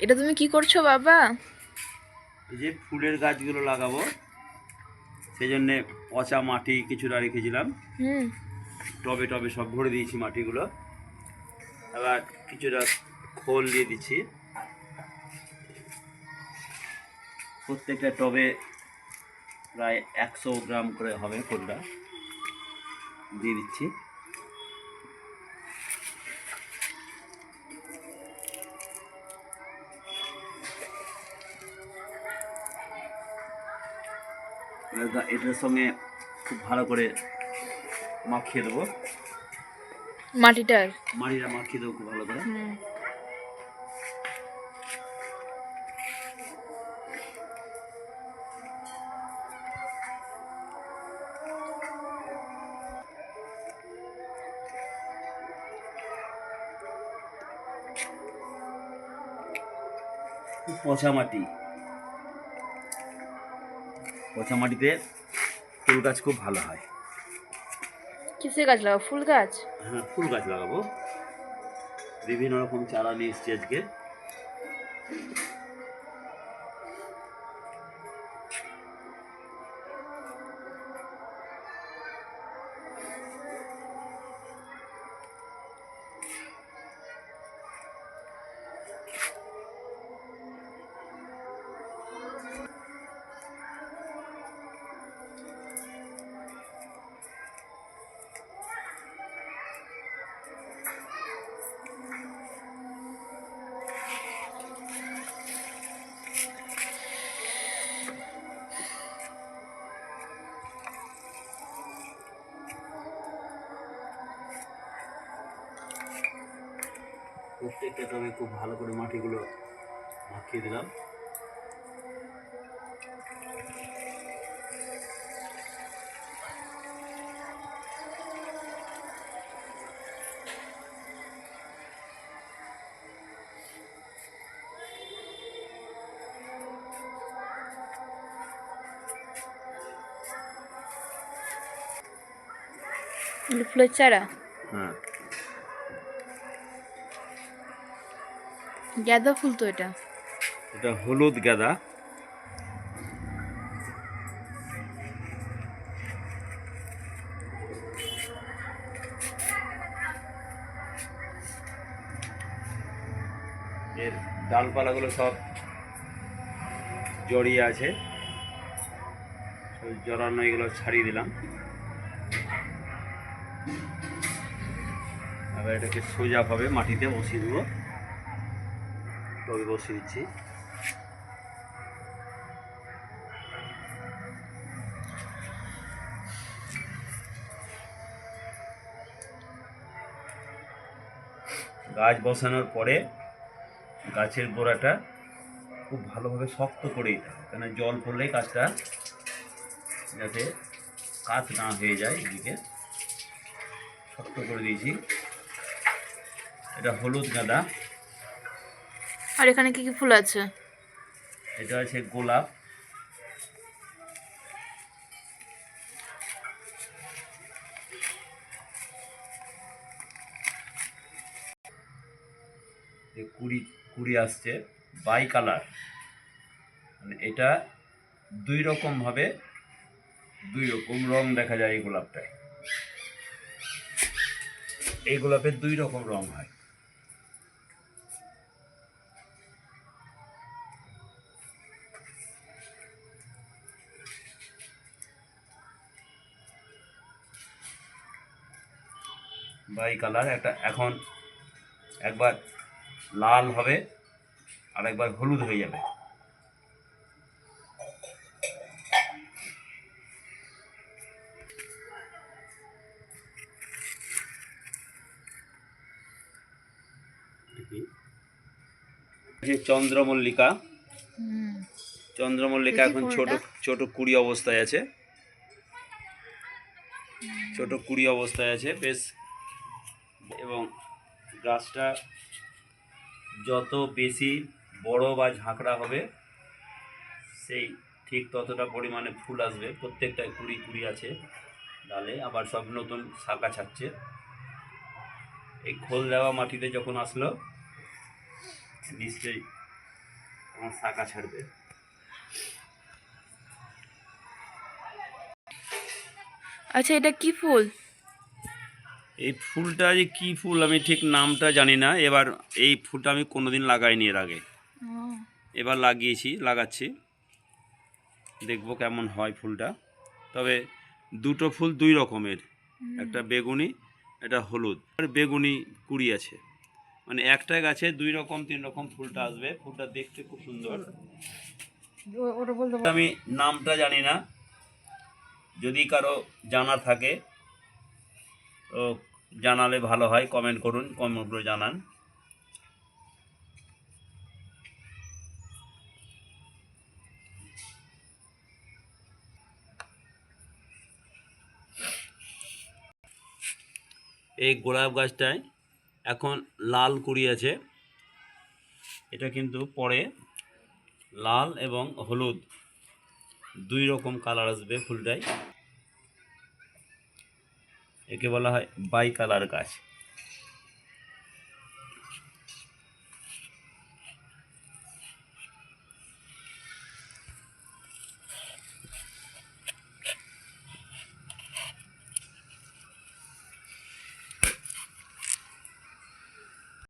এটা তুমি কি করছ বাবা? এই যে ফুলের গাছগুলো লাগাবো সেই জন্যে পচা মাটি কিছুটা রেখেছিলাম। হুম। টবে টবে সব ভরে দিয়েছি মাটিগুলো। এবার কিছুটা খোল দিয়ে দিচ্ছি। প্রত্যেকটা টবে প্রায় একশো গ্রাম করে হবে খোলটা। দিয়ে দিচ্ছি। এটার সঙ্গে খুব ভালো করে মাখিয়ে দেবো। মাটিটার মাটিটা মাখিয়ে দেবো খুব ভালো করে। পচা মাটি। পচা মাটিতে ফুল গাছ খুব ভালো হয়। কিসের গাছ লাগাবো? ফুল গাছ? হ্যাঁ ফুল গাছ লাগাবো। বিভিন্ন রকম চারা নিয়ে এসছি আজকে। প্রত্যেকটা টবে খুব ভালো করে মাটিগুলো মাখিয়ে দিলাম। ফুলের চারা? হ্যাঁ। গাঁদা ফুল তো এটা। এটা হলুদ গাঁদা এর ডালপালাগুলো সব জড়িয়ে আছে। জড়ানো এগুলো ছাড়িয়ে দিলাম। এবার এটাকে সোজাভাবে মাটিতে বসিয়ে দেবো। টবে বসিয়ে দিচ্ছি গাছ বসানোর পরে গাছের গোড়াটা খুব ভালোভাবে শক্ত করে দিতে হবে কেন জল পড়লে গাছটা যাতে কাত না হয়ে যায় এদিকে। শক্ত করে দিয়েছি। এটা হলুদ গাঁদা। আর এখানে কি কি ফুল আছে? এটা আছে গোলাপ। কুড়ি কুড়ি আসছে। Bicolour. মানে এটা দুই রকম ভাবে দুই রকম রং দেখা যায় এই গোলাপটায়। এই গোলাপের দুই রকম রং হয়। বাই কালার একটা এখন একবার লাল হবে আর একবার হলুদ হয়ে যাবে। যে চন্দ্রমল্লিকা হুম। চন্দ্রমল্লিকা এখন ছোট। ছোট কুড়ি অবস্থায় আছে। ছোট কুড়ি অবস্থায় আছে বেশ এবং গাছটা যত বেশি বড় বা ঝাঁকড়া হবে, সেই ঠিক ততটা পরিমাণে ফুল আসবে। প্রত্যেকটায় কুড়ি কুড়ি আছে ডালে, আবার সব নতুন শাখা ছাড়ছে। এই খোল দেওয়া মাটিতে যখন আসলো, নিশ্চয়ই তোমার শাখা ছাড়বে। আচ্ছা এটা কি ফুল? এই ফুলটা যে কী ফুল আমি ঠিক নামটা জানি না। এবার এই ফুলটা আমি কোনোদিন লাগাইনি এর আগে। এবার লাগিয়েছি লাগাচ্ছি। দেখব কেমন হয় ফুলটা। তবে দুটো ফুল দুই রকমের। একটা বেগুনি এটা হলুদ। আর বেগুনি কুড়ি আছে। মানে একটা গাছে দুই রকম তিন রকম ফুলটা আসবে। ফুলটা দেখতে খুব সুন্দর। ওটা বলতে আমি নামটা জানি না। যদি কারও জানা থাকে তো জানালে ভালো হয় কমেন্ট করুন কমেন্ট করে জানান। এই গোলাপ গাছটায় এখন লাল কুড়ি আছে। এটা কিন্তু পরে লাল এবং হলুদ। দুই রকম কালার আসবে ফুলটায়। একে বলা হয় বাইকালার গাছ।